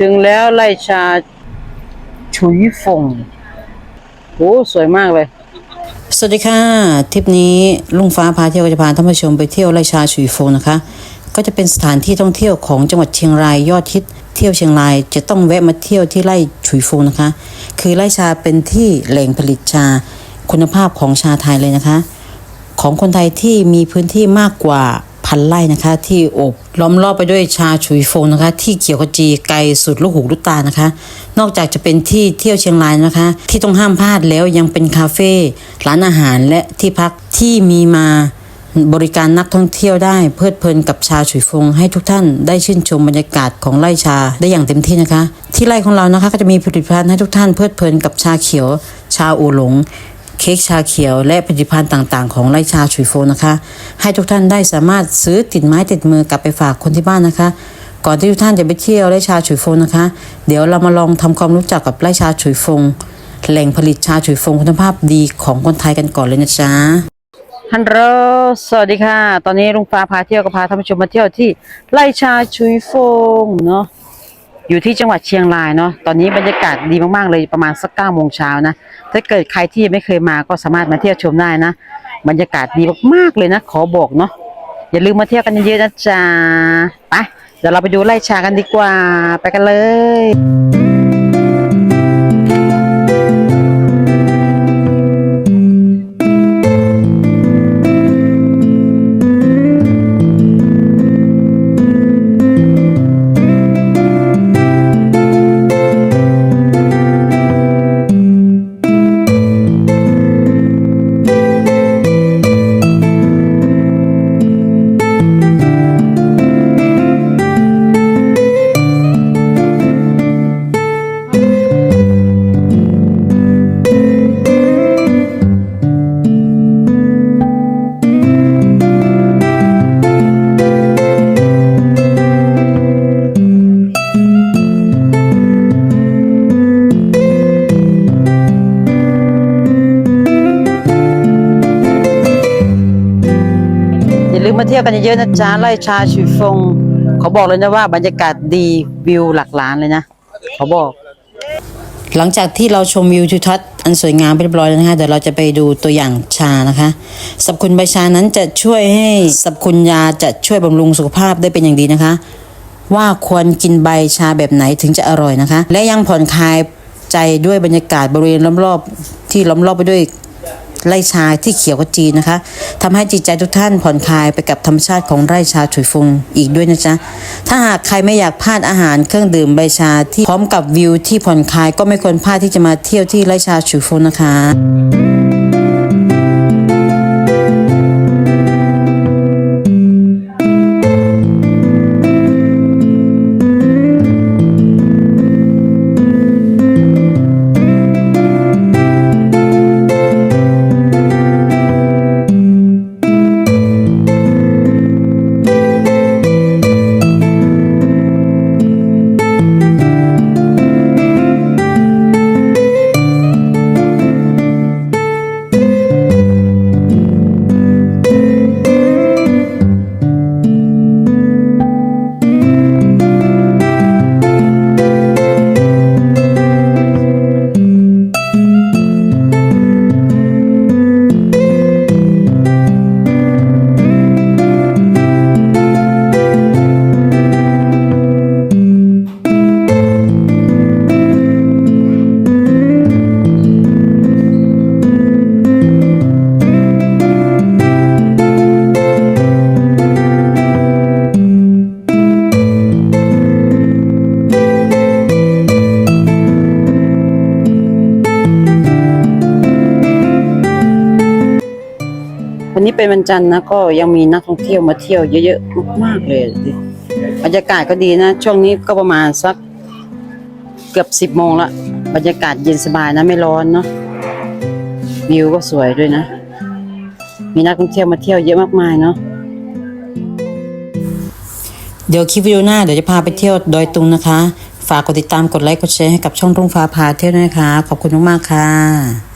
ถึงแล้วไร่ชาฉุยฟงโอ้สวยมากเลย สวัสดีค่ะทริปนี้ลุงฟ้าพาเที่ยวก็จะพาท่านผู้ชมไปเที่ยวไร่ชาฉุยฟงนะคะ ก็จะเป็นสถานที่ท่องเที่ยวของจังหวัดเชียงรายยอดฮิตเที่ยวเชียงรายจะต้องแวะมาเที่ยวที่ไร่ฉุยฟงนะคะ คือไร่ชาเป็นที่แหล่งผลิตชาคุณภาพของชาไทยเลยนะคะ ของคนไทยที่มีพื้นที่มากกว่า พันไร่นะคะ ที่โอบล้อมรอบไปด้วยชาฉุยฟงนะคะ ที่เขียวขจีไกลสุดลูกหูลูกตานะคะ นอกจากจะเป็นที่เที่ยวเชียงรายนะคะ ที่ต้องห้ามพลาดแล้วยังเป็นคาเฟ่ร้านอาหารและที่พักที่มีมาบริการนักท่องเที่ยวได้เพลิดเพลินกับชาฉุยฟงให้ทุกท่านได้ชื่นชมบรรยากาศของไร่ชาได้อย่างเต็มที่นะคะ ที่ไร่ของเรานะคะก็จะมีผลิตภัณฑ์ให้ทุกท่านเพลิดเพลินกับชาเขียว ชาอูหลง เค้กชาเขียวและผลิตภัณฑ์ต่างๆ ของไร่ชาฉุยโฟนนะคะ ให้ทุกท่านได้สามารถซื้อติดไม้ติดมือกลับไปฝากคนที่บ้านนะคะ ก่อนที่ทุกท่านจะไปเที่ยวไร่ชาฉุยโฟนนะคะ เดี๋ยวเรามาลองทำความรู้จักกับไร่ชาฉุยโฟงแหล่งผลิตชาฉุยโฟงคุณภาพดีของคนไทยกันก่อนเลยนะจ๊ะฮัลโหลสวัสดีค่ะ ตอนนี้ลุงฟ้าพาเที่ยวก็พาท่านผู้ชมมาเที่ยวที่ไร่ชาชุยฟงเนาะ อยู่ที่จังหวัดเชียงรายเนาะตอนนี้บรรยากาศดีมากๆเลยประมาณสักเก้าโมงเช้านะถ้าเกิดใครที่ไม่เคยมาก็สามารถมาเที่ยวชมได้นะ บรรยากาศดีมากๆเลยนะ ขอบอกเนาะอย่าลืมมาเที่ยวกันเยอะๆนะจ๊ะไปเดี๋ยวเราไปดูไร่ชากันดีกว่า ไปกันเลย ลืมมาเที่ยวกันเยอะๆนะจ๊ะไร่ชาชุยฟงเขาบอกเลยนะว่าบรรยากาศดีวิวหลักล้านเลยนะเขาบอก หลังจากที่เราชมวิวทิวทัศน์อันสวยงามไปเรียบร้อยแล้วนะคะเดี๋ยวเราจะไปดูตัวอย่างชานะคะสรรพคุณใบชานั้นจะช่วยให้สรรพคุณยาจะช่วยบำรุงสุขภาพได้เป็นอย่างดีนะคะ ว่าควรกินใบชาแบบไหนถึงจะอร่อยนะคะ และยังผ่อนคลายใจด้วยบรรยากาศบริเวณรอบๆที่ล้อมรอบไปด้วย ไร่ชาที่เขียวขจีนะคะทำให้จิตใจทุกท่านผ่อนคลายไปกับธรรมชาติของไร่ชาฉุยฟงอีกด้วยนะจ๊ะถ้าหากใครไม่อยากพลาดอาหารเครื่องดื่มใบชาที่พร้อมกับวิวที่ผ่อนคลายก็ไม่ควรพลาดที่จะมาเที่ยวที่ไร่ชาฉุยฟงนะคะ นี้เป็นวันจันทร์นะก็ยังมีนักท่องเที่ยวมาเที่ยวเยอะๆมากๆเลยบรรยากาศก็ดีนะ ช่วงนี้ก็ประมาณสักเกือบสิบโมงละบรรยากาศเย็นสบายนะไม่ร้อนเนาะวิวก็สวยด้วยนะ มีนักท่องเที่ยวมาเที่ยวเยอะมากมายเนาะเดี๋ยวคลิปวิดีโอหน้าเดี๋ยวจะพาไปเที่ยวดอยตุงนะคะ ฝากกดติดตามกดไลค์กดแชร์ให้กับช่องรุ่งฟ้าพาเที่ยวนะคะ ขอบคุณมากๆค่ะ